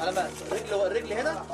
أنا بقى رجل هنا.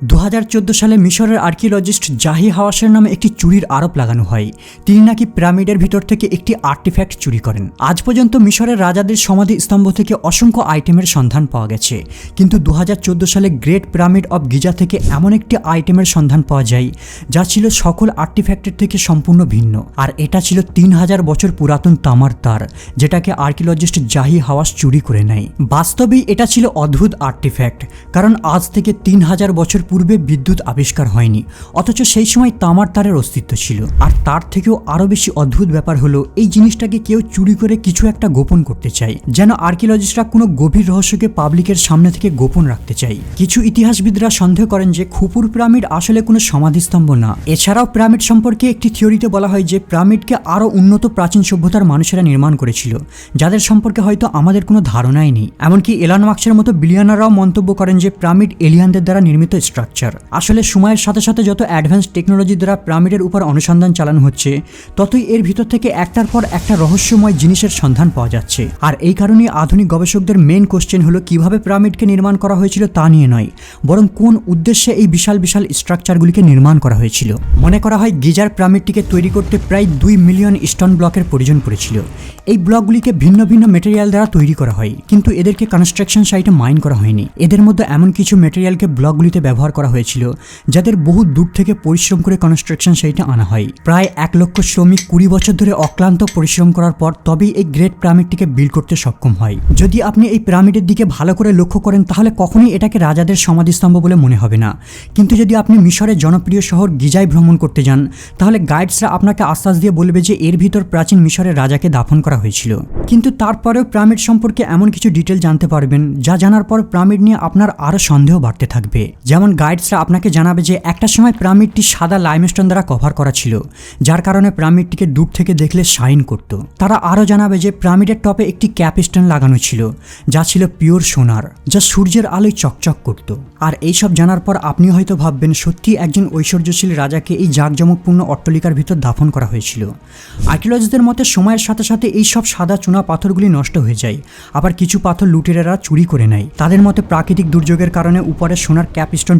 দু হাজার চোদ্দ সালে মিশরের আর্কিওলজিস্ট জাহি হাওয়াসের নামে একটি চুরির আরোপ লাগানো হয়। তিনি নাকি পিরামিডের ভিতর থেকে একটি আর্টিফ্যাক্ট চুরি করেন। আজ পর্যন্ত মিশরের রাজাদের সমাধি স্তম্ভ থেকে অসংখ্য আইটেমের সন্ধান পাওয়া গেছে। কিন্তু দু হাজার চোদ্দ সালে গ্রেট পিরামিড অব গিজা থেকে এমন একটি আইটেমের সন্ধান পাওয়া যায়, যা ছিল সকল আর্টিফ্যাক্টের থেকে সম্পূর্ণ ভিন্ন। আর এটা ছিল তিন হাজার বছর পুরাতন তামার তার, যেটাকে আর্কিওলজিস্ট জাহি হাওয়াস চুরি করে নেয়। বাস্তবেই এটা ছিল অদ্ভুত আর্টিফ্যাক্ট, কারণ আজ থেকে তিন হাজার বছর পূর্বে বিদ্যুৎ আবিষ্কার হয়নি। অথচ সেই সময় তামার তারের অস্তিত্ব ছিল। আর তার থেকেও আরও বেশি অদ্ভুত ব্যাপার হলো, এই জিনিসটাকে কেউ চুরি করে কিছু একটা গোপন করতে চায়। যেন আর্কিওলজিস্টরা কোনো গভীর রহস্যকে পাবলিকের সামনে থেকে গোপন রাখতে চাই কিছু ইতিহাসবিদরা সন্দেহ করেন যে খুপুর পিরামিড আসলে কোনো সমাধিস্তম্ভ না। এছাড়াও পিরামিড সম্পর্কে একটি থিওরিতে বলা হয় যে পিরামিডকে আরও উন্নত প্রাচীন সভ্যতার মানুষেরা নির্মাণ করেছিল। যাদের সম্পর্কে হয়তো আমাদের কোনো ধারণাই নেই। এমনকি এলান মার্কসের মতো বিলিয়নাররাও মন্তব্য করেন যে পিরামিড এলিয়ানদের দ্বারা নির্মিত স্ট্রাকচার আসলে সময়ের সাথে সাথে যত অ্যাডভান্স টেকনোলজি দ্বারা পিরামিডের উপর অনুসন্ধান চালানো হচ্ছে, ততই এর ভিতর থেকে একটার পর একটা রহস্যময় জিনিসের সন্ধান পাওয়া যাচ্ছে। আর এই কারণেই আধুনিক গবেষকদের মেন কোশ্চেন হলো, কীভাবে পিরামিডকে নির্মাণ করা হয়েছিল তা নিয়ে নয়, বরং কোন উদ্দেশ্যে এই বিশাল বিশাল স্ট্রাকচারগুলিকে নির্মাণ করা হয়েছিল। মনে করা হয়, গিজার পিরামিডটিকে তৈরি করতে প্রায় দুই মিলিয়ন স্টোন ব্লকের প্রয়োজন পড়েছিল। এই ব্লকগুলিকে ভিন্ন ভিন্ন মেটেরিয়াল দ্বারা তৈরি করা হয়, কিন্তু এদেরকে কনস্ট্রাকশন সাইটে মাইন করা হয়নি। এদের মধ্যে এমন কিছু মেটেরিয়ালকে ব্লকগুলিতে ব্যবহার করা হয়েছিল, যাদের বহু দূর থেকে পরিশ্রম করে কনস্ট্রাকশন সাইটে আনা হয়। প্রায় এক লক্ষ শ্রমিক কুড়ি বছর ধরে অক্লান্ত পরিশ্রম করার পর তবেই এই গ্রেট পিরামিডটিকে বিল্ড করতে সক্ষম হয়। যদি আপনি এই পিরামিডের দিকে ভালো করে লক্ষ্য করেন, তাহলে কখনোই এটাকে রাজাদের সমাধিস্তম্ভ বলে মনে হবে না। কিন্তু যদি আপনি মিশরের জনপ্রিয় শহর গিজায় ভ্রমণ করতে যান, তাহলে গাইডসরা আপনাকে আশ্বাস দিয়ে বলবে যে এর ভিতর প্রাচীন মিশরের রাজাকে দাফন করা হয়েছিল। কিন্তু তারপরেও পিরামিড সম্পর্কে এমন কিছু ডিটেল জানতে পারবেন, যা জানার পর পিরামিড নিয়ে আপনার আরও সন্দেহ বাড়তে থাকবে। যেমন গাইডসরা আপনাকে জানাবে যে একটা সময় পিরামিডটি সাদা লাইমস্টোন দ্বারা কভার করা ছিল, যার কারণে পিরামিডটিকে দূর থেকে দেখলে শাইন করত। তারা আরও জানাবে যে পিরামিডের টপে একটি ক্যাপস্টোন লাগানো ছিল, যা ছিল পিওর সোনার, যা সূর্যের আলোয় চকচক করত। আর এইসব জানার পর আপনি হয়তো ভাববেন, সত্যি একজন ঐশ্বর্যশীল রাজাকে এই জাঁকজমকপূর্ণ অট্টলিকার ভিতর দাফন করা হয়েছিল। আর্কিওলজিদের মতে সময়ের সাথে সাথে এই সব সাদা চুনা পাথরগুলি নষ্ট হয়ে যায়, আবার কিছু পাথর লুটেরেরা চুরি করে নেয়। তাদের মতে প্রাকৃতিক দুর্যোগের কারণে উপরে সোনার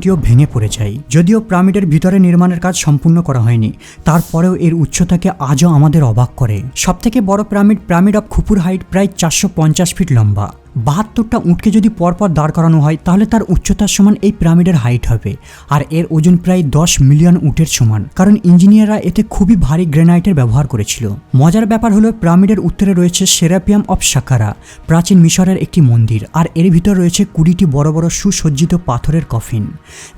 ক্যাপস্টোনটিও ভেঙে পড়ে যায়। যদিও পিরামিডের ভিতরে নির্মাণের কাজ সম্পূর্ণ করা হয়নি, তারপরেও এর উচ্চতাকে আজও আমাদের অবাক করে। সবথেকে বড় pyramid pyramid of Khufu height প্রায় চারশো পঞ্চাশ ফিট লম্বা। বাহাত্তরটা উঁটকে যদি পরপর দাঁড় করানো হয়, তাহলে তার উচ্চতার সমান এই পিরামিডের হাইট হবে। আর এর ওজন প্রায় দশ মিলিয়ন উটের সমান। কারণ ইঞ্জিনিয়াররা এতে খুবই ভারী গ্রেনাইটের ব্যবহার করেছিল। মজার ব্যাপার হলো, পিরামিডের উত্তরে রয়েছে সেরাপিয়াম অফ সাকারা, প্রাচীন মিশরের একটি মন্দির। আর এর ভিতর রয়েছে কুড়িটি বড় বড় সুসজ্জিত পাথরের কফিন,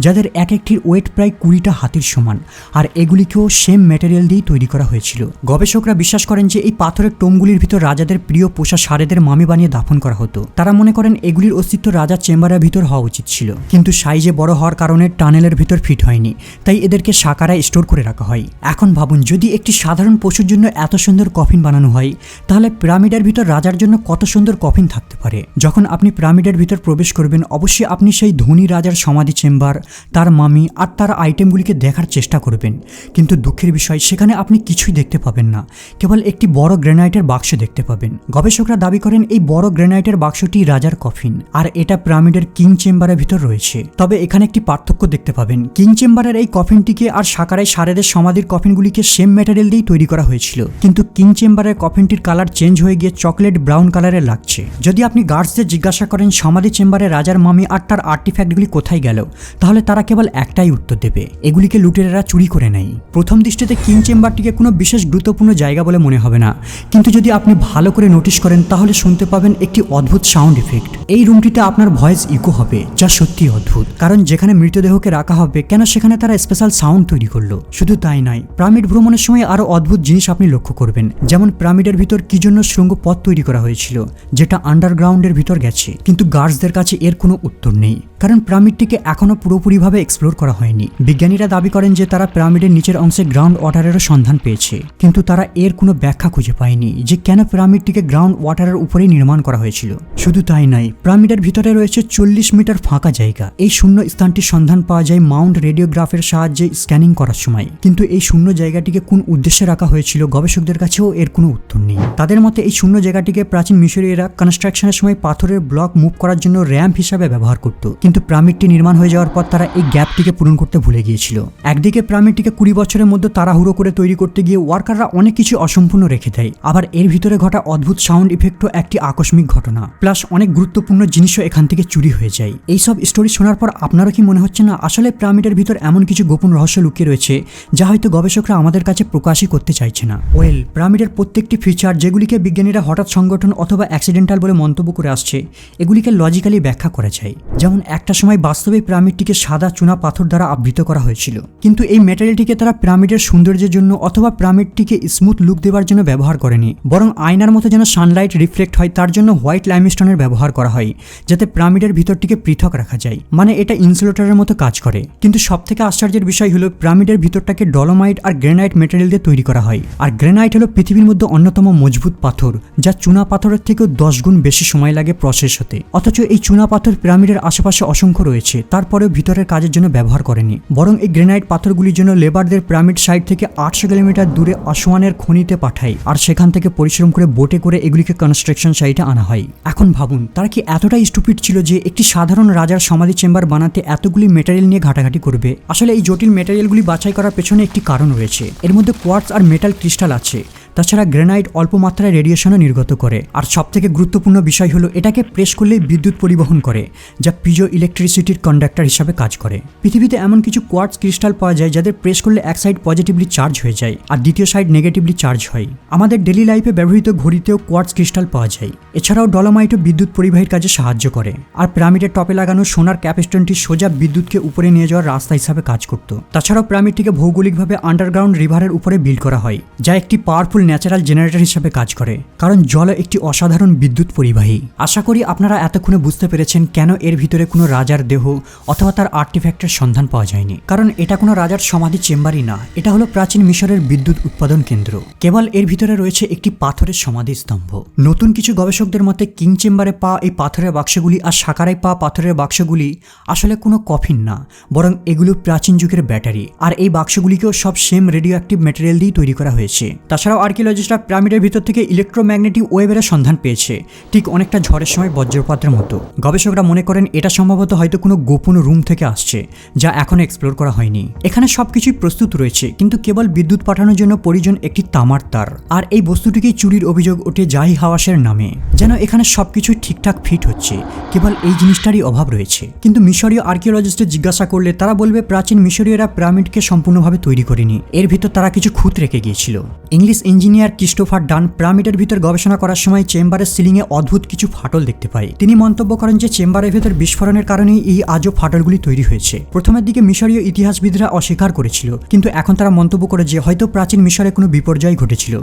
যাদের এক একটির ওয়েট প্রায় কুড়িটা হাতির সমান। আর এগুলিকেও সেম ম্যাটেরিয়াল দিয়েই তৈরি করা হয়েছিল। গবেষকরা বিশ্বাস করেন যে এই পাথরের টোমগুলির ভিতর রাজাদের প্রিয় পোষা সারেদের মামি বানিয়ে দাফন করা হতো। তারা মনে করেন এগুলির অস্তিত্ব রাজার চেম্বারের ভিতর হওয়া উচিত ছিল। কিন্তু সাইজে বড় হওয়ার কারণে টানেলের ভিতর ফিট হয়নি, তাই এদেরকে সাকারায় স্টোর করে রাখা হয়। এখন ভাবুন, যদি একটি সাধারণ পশুর জন্য এত সুন্দর কফিন বানানো হয়, তাহলে পিরামিডের ভিতর রাজার জন্য কত সুন্দর কফিন থাকতে পারে? যখন আপনি পিরামিডের ভিতর প্রবেশ করবেন, অবশ্যই আপনি সেই ধনী রাজার সমাধি চেম্বার, তার মামি আর তার আইটেমগুলিকে দেখার চেষ্টা করবেন। কিন্তু দুঃখের বিষয়, সেখানে আপনি কিছুই দেখতে পাবেন না। কেবল একটি বড় গ্রেনাইটের বাক্স দেখতে পাবেন। গবেষকরা দাবি করেন, এই বড় গ্রেনাইটের বাক্সটি রাজার কফিন, আর এটা পিরামিডের কিং চেম্বারের ভিতর রয়েছে। তবে এখানে একটি পার্থক্য দেখতে পাবেন। কিং চেম্বারের এই কফিনটিকে আর সাকারাই সারেদের সমাধির কফিনগুলিকে সেম ম্যাটেরিয়াল দিয়েই তৈরি করা হয়েছিল। কিন্তু কিং চেম্বারের কফিনটির কালার চেঞ্জ হয়ে গিয়ে চকলেট ব্রাউন কালারের লাগছে। যদি আপনি গার্ডসদের জিজ্ঞাসা করেন, সমাধি চেম্বারে রাজার মামি আর তার আর্টিফ্যাক্টগুলি কোথায় গেল, তাহলে তারা কেবল একটাই উত্তর দেবে, এগুলিকে লুটেরেরা চুরি করে নেয়। প্রথম দৃষ্টিতে কিং চেম্বারটিকে কোনো বিশেষ গুরুত্বপূর্ণ জায়গা বলে মনে হবে না। কিন্তু যদি আপনি ভালো করে নোটিশ করেন, তাহলে শুনতে পাবেন একটি অদ্ভুত সাউন্ড ইফেক্ট এই রুমটিতে আপনার ভয়েস ইকো হবে, যা সত্যি অদ্ভুত। কারণ যেখানে মৃতদেহকে রাখা হবে, কেন সেখানে তারা স্পেশাল সাউন্ড তৈরি করল? শুধু তাই নয় পিরামিড ভ্রমণের সময় আরও অদ্ভুত জিনিস আপনি লক্ষ্য করবেন। যেমন পিরামিডের ভিতর কি জন্য শৃঙ্গ পথ তৈরি করা হয়েছিল, যেটা আন্ডারগ্রাউন্ডের ভিতর গেছে। কিন্তু গার্ডসদের কাছে এর কোনো উত্তর নেই। কারণ পিরামিডটিকে এখনও পুরোপুরিভাবে এক্সপ্লোর করা হয়নি। বিজ্ঞানীরা দাবি করেন যে তারা পিরামিডের নিচের অংশে গ্রাউন্ড ওয়াটারেরও সন্ধান পেয়েছে। কিন্তু তারা এর কোনো ব্যাখ্যা খুঁজে পায়নি যে কেন পিরামিডটিকে গ্রাউন্ড ওয়াটারের উপরেই নির্মাণ করা হয়েছিল। শুধু তাই নয় পিরামিডের ভিতরে রয়েছে চল্লিশ মিটার ফাঁকা জায়গা। এই শূন্য স্থানটির সন্ধান পাওয়া যায় মাউন্ট রেডিওগ্রাফের সাহায্যে স্ক্যানিং করার সময়। কিন্তু এই শূন্য জায়গাটিকে কোন উদ্দেশ্যে রাখা হয়েছিল গবেষকদের কাছেও এর কোনো উত্তর নেই। তাদের মতে, এই শূন্য জায়গাটিকে প্রাচীন মিশরীয়রা কনস্ট্রাকশনের সময় পাথরের ব্লক মুভ করার জন্য র্যাম্প হিসাবে ব্যবহার করত। কিন্তু পিরামিডটি নির্মাণ হয়ে যাওয়ার পর তারা এই গ্যাপটিকে পূরণ করতে ভুলে গিয়েছিল। একদিকে পিরামিডটিকে কুড়ি বছরের মধ্যে তাড়াহুড়ো করে তৈরি করতে গিয়ে ওয়ার্কাররা অনেক কিছু অসম্পূর্ণ রেখে দেয়। আবার এর ভিতরে ঘটা অদ্ভুত সাউন্ড ইফেক্টও একটি আকস্মিক ঘটনা। প্লাস অনেক গুরুত্বপূর্ণ জিনিসও এখান থেকে চুরি হয়ে যায়। এইসব স্টোরি শোনার পর আপনারও কি মনে হচ্ছে না, আসলে পিরামিডের ভিতর এমন কিছু গোপন রহস্য লুকিয়ে রয়েছে, যা হয়তো গবেষকরা আমাদের কাছে প্রকাশই করতে চাইছে না। ওয়েল পিরামিডের প্রত্যেকটি ফিচার যেগুলিকে বিজ্ঞানীরা হঠাৎ সংগঠন অথবা অ্যাক্সিডেন্টাল বলে মন্তব্য করে আসছে, এগুলিকে লজিক্যালি ব্যাখ্যা করা যায়। যেমন একটা সময় বাস্তবে পিরামিডটিকে সাদা চুনা পাথর দ্বারা আবৃত করা হয়েছিল। কিন্তু এই ম্যাটেরিয়ালটিকে তারা পিরামিডের সৌন্দর্যের জন্য অথবা পিরামিডটিকে স্মুথ লুক দেওয়ার জন্য ব্যবহার করেনি, বরং আয়নার মতো যেন সানলাইট রিফ্লেক্ট হয়, তার জন্য হোয়াইট লাইমস্টোনের ব্যবহার করা হয়, যাতে পিরামিডের ভিতরটিকে পৃথক রাখা যায়। মানে এটা ইনসুলেটরের মতো কাজ করে। কিন্তু সব থেকে আশ্চর্যের বিষয় হলো, পিরামিডের ভিতরটাকে ডলোমাইট আর গ্রেনাইট মেটেরিয়াল দিয়ে তৈরি করা হয়। আর গ্রেনাইট হলো পৃথিবীর মধ্যে অন্যতম মজবুত পাথর, যা চুনা পাথরের থেকেও দশ গুণ বেশি সময় লাগে প্রসেস হতে। অথচ এই চুনা পাথর পিরামিডের আশেপাশে অসংখ্য রয়েছে, তারপরেও ভিতরের কাজের জন্য ব্যবহার করেনি। বরং এই গ্রেনাইট পাথরগুলির জন্য লেবারদের পিরামিড সাইড থেকে আটশো কিলোমিটার দূরে আসওয়ানের খনিতে পাঠায়, আর সেখান থেকে পরিশ্রম করে বোটে করে এগুলিকে কনস্ট্রাকশন সাইটে আনা হয়। এখন ভাবুন, তারা কি এতটাই স্টুপিড ছিল যে একটি সাধারণ রাজার সমাধি চেম্বার বানাতে এতগুলি মেটেরিয়াল নিয়ে ঘাটাঘাটি করবে? আসলে এই জটিল মেটেরিয়ালগুলি বাছাই করার পেছনে একটি কারণ রয়েছে। এর মধ্যে কোয়ার্টস আর মেটাল ক্রিস্টাল আছে। তাছাড়া গ্রেনাইট অল্প মাত্রায় রেডিয়েশনও নির্গত করে। আর সবথেকে গুরুত্বপূর্ণ বিষয় হলো এটাকে প্রেস করলেই বিদ্যুৎ পরিবহন করে, যা পিজো ইলেকট্রিসিটির কন্ডাক্টর হিসাবে কাজ করে। পৃথিবীতে এমন কিছু কোয়ার্টস ক্রিস্টাল পাওয়া যায় যাদের প্রেস করলে এক সাইড পজিটিভলি চার্জ হয়ে যায়, আর দ্বিতীয় সাইড নেগেটিভলি চার্জ হয়। আমাদের ডেলি লাইফে ব্যবহৃত ঘড়িতেও কোয়ার্টস ক্রিস্টাল পাওয়া যায়। এছাড়াও ডলোমাইটও বিদ্যুৎ পরিবাহীর কাজে সাহায্য করে। আর পিরামিডের টপে লাগানো সোনার ক্যাপস্টনটি সোজা বিদ্যুৎকে উপরে নিয়ে যাওয়ার রাস্তা হিসাবে কাজ করত। তাছাড়াও পিরামিডটিকে ভৌগোলিকভাবে আন্ডারগ্রাউন্ড রিভারের উপরে বিল্ড করা হয়, যা একটি পাওয়ারফুল ন্যাচারাল জেনারেটর হিসাবে কাজ করে, কারণ জল একটি অসাধারণ বিদ্যুৎ পরিবাহী। আশা করি আপনারা এতক্ষণে বুঝতে পেরেছেন কেন এর ভিতরে কোনো রাজার দেহ অথবা তার আর্টিফ্যাক্টের সন্ধান পাওয়া যায়নি। কারণ এটা কোনো রাজার সমাধি চেম্বারই না, এটা হলো প্রাচীন মিশরের বিদ্যুৎ উৎপাদন কেন্দ্র। কেবল এর ভিতরে রয়েছে একটি পাথরের সমাধি স্তম্ভ। নতুন কিছু গবেষকদের মতে, কিং চেম্বারে পা এই পাথরের বাক্সগুলি আর সাকারায় পা পাথরের বাক্সগুলি আসলে কোনো কফিন না, বরং এগুলো প্রাচীন যুগের ব্যাটারি। আর এই বাক্সগুলিকেও সব সেম রেডিও অ্যাক্টিভ ম্যাটেরিয়াল দিয়ে তৈরি করা হয়েছে। তাছাড়াও আর্কিওলজিস্টরা পিরামিডের ভিতর থেকে ইলেকট্রোম্যাগনেটিক ওয়েভের সন্ধান পেয়েছে। ঠিক অনেকটা ঝড়ের সময় বজ্রপাতের মতো। গবেষকরা মনে করেন এটা সম্ভবত হয়তো কোনো গোপন রুম থেকে আসছে, যা এখনও এক্সপ্লোর করা হয়নি। এখানে সবকিছুই প্রস্তুত রয়েছে, কিন্তু কেবল বিদ্যুৎ পাঠানোর জন্য প্রয়োজন একটি তামার তার। আর এই বস্তুটিকেই চুরির অভিযোগ ওঠে জাহি হাওয়াসের নামে। যেন এখানে সবকিছু ঠিকঠাক ফিট হচ্ছে, কেবল এই জিনিসটারই অভাব রয়েছে। কিন্তু মিশরীয় আর্কিওলজিস্টের জিজ্ঞাসা করলে তারা বলবে প্রাচীন মিশরীয়রা পিরামিডকে সম্পূর্ণভাবে তৈরি করেনি, এর ভিতর তারা কিছু খুঁত রেখে গিয়েছিল। ইংলিশ ইঞ্জিনিয়ার ক্রিস্টোফার ডান পিরামিডের ভিতর গবেষণা করার সময় চেম্বারের সিলিংয়ে অদ্ভুত কিছু ফাটল দেখতে পায় তিনি মন্তব্য করেন যে চেম্বারের ভেতর বিস্ফোরণের কারণেই এই আজও ফাটলগুলি তৈরি হয়েছে। প্রথমের দিকে মিশরীয় ইতিহাসবিদরা অস্বীকার করেছিল, কিন্তু এখন তারা মন্তব্য করে যে হয়তো প্রাচীন মিশরে কোনো বিপর্যয় ঘটেছিল,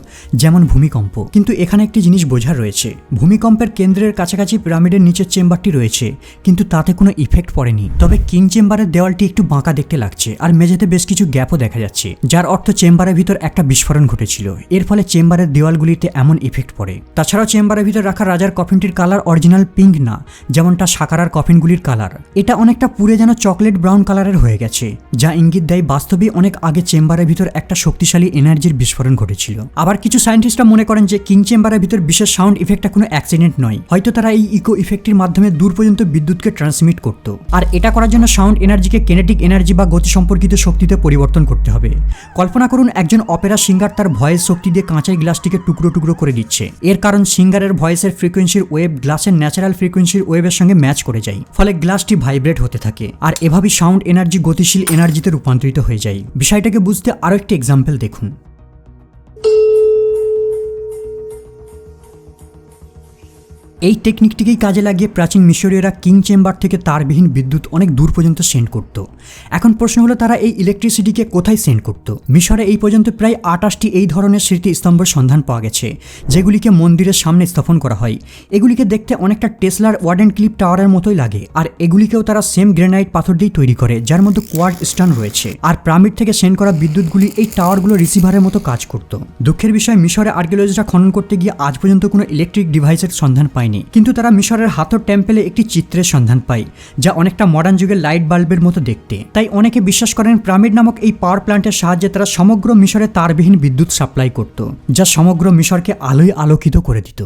যেমন ভূমিকম্প। কিন্তু এখানে একটি জিনিস বোঝার রয়েছে। ভূমিকম্পের কেন্দ্রের কাছাকাছি পিরামিডের নিচের চেম্বারটি রয়েছে, কিন্তু তাতে কোনো ইফেক্ট পড়েনি। তবে কিং চেম্বারের দেওয়ালটি একটু বাঁকা দেখতে লাগছে, আর মেঝেতে বেশ কিছু গ্যাপও দেখা যাচ্ছে, যার অর্থ চেম্বারের ভিতর একটা বিস্ফোরণ ঘটেছিল। এর ফলে চেম্বারের দেওয়ালগুলিতে এমন ইফেক্ট পড়ে। তাছাড়াও চেম্বারের ভিতরে রাখা রাজার কফিনটির কালার অরিজিনাল পিঙ্ক না, যেমনটা সাকারার কফিনগুলির কালার এটা অনেকটা পুড়ে যেন চকলেট ব্রাউন কালারের হয়ে গেছে, যা ইঙ্গিত দেয় বাস্তবে অনেক আগে চেম্বারের ভিতর একটা শক্তিশালী এনার্জির বিস্ফোরণ ঘটেছিল। আবার কিছু সায়েন্টিস্টরা মনে করেন যে কিং চেম্বারের ভিতর বিশেষ সাউন্ড ইফেক্টটা কোনো অ্যাক্সিডেন্ট নয়, হয়তো তারা এই ইকো ইফেক্টের মাধ্যমে দূর পর্যন্ত বিদ্যুৎকে ট্রান্সমিট করতো। আর এটা করার জন্য সাউন্ড এনার্জিকে কেনেটিক এনার্জি বা গতি সম্পর্কিত শক্তিতে পরিবর্তন করতে হবে। কল্পনা করুন একজন অপেরা সিঙ্গার তার ভয়েস শক্তি দিয়ে কাঁচাই গ্লাসটিকে টুকরো টুকরো করে দিচ্ছে। এর কারণ সিঙ্গারের ভয়েসের ফ্রিকোয়েন্সির ওয়েব গ্লাসের ন্যাচারাল ফ্রিকোয়েন্সির ওয়েবের সঙ্গে ম্যাচ করে যায়, ফলে গ্লাসটি ভাইব্রেট হতে থাকে। আর এভাবেই সাউন্ড এনার্জি গতিশীল এনার্জিতে রূপান্তরিত হয়ে যায়। বিষয়টাকে বুঝতে আরও একটি এক্সাম্পল দেখুন। এই টেকনিকটিকেই কাজে লাগিয়ে প্রাচীন মিশরীয়রা কিং চেম্বার থেকে তারবিহীন বিদ্যুৎ অনেক দূর পর্যন্ত সেন্ড করত। এখন প্রশ্ন হলো, তারা এই ইলেকট্রিসিটিকে কোথায় সেন্ড করত? মিশরে এই পর্যন্ত প্রায় আটাশটি এই ধরনের স্মৃতিস্তম্ভের সন্ধান পাওয়া গেছে, যেগুলিকে মন্দিরের সামনে স্থাপন করা হয়। এগুলিকে দেখতে অনেকটা টেসলার ওয়ার্ডেন ক্লিপ টাওয়ারের মতোই লাগে, আর এগুলিকেও তারা সেম গ্রেনাইট পাথর দিয়ে তৈরি করে, যার মধ্যে কোয়ার্ড স্টান রয়েছে। আর প্রামিড থেকে সেন্ড করা বিদ্যুৎগুলি এই টাওয়ারগুলো রিসিভারের মতো কাজ করত। দুঃখের বিষয়, মিশরে আর্কিওলজিস্টরা খনন করতে গিয়ে আজ পর্যন্ত কোনো ইলেকট্রিক ডিভাইসের সন্ধান পায়নি। কিন্তু তারা মিশরের হাতর টেম্পেলে একটি চিত্রের সন্ধান পায়, যা অনেকটা মডার্ন যুগের লাইট বাল্বের মতো দেখতে। তাই অনেকে বিশ্বাস করেন প্রামিড নামক এই পাওয়ার প্ল্যান্টের সাহায্যে তারা সমগ্র মিশরে তারবিহীন বিদ্যুৎ সাপ্লাই করত, যা সমগ্র মিশরকে আলোয় আলোকিত করে দিত।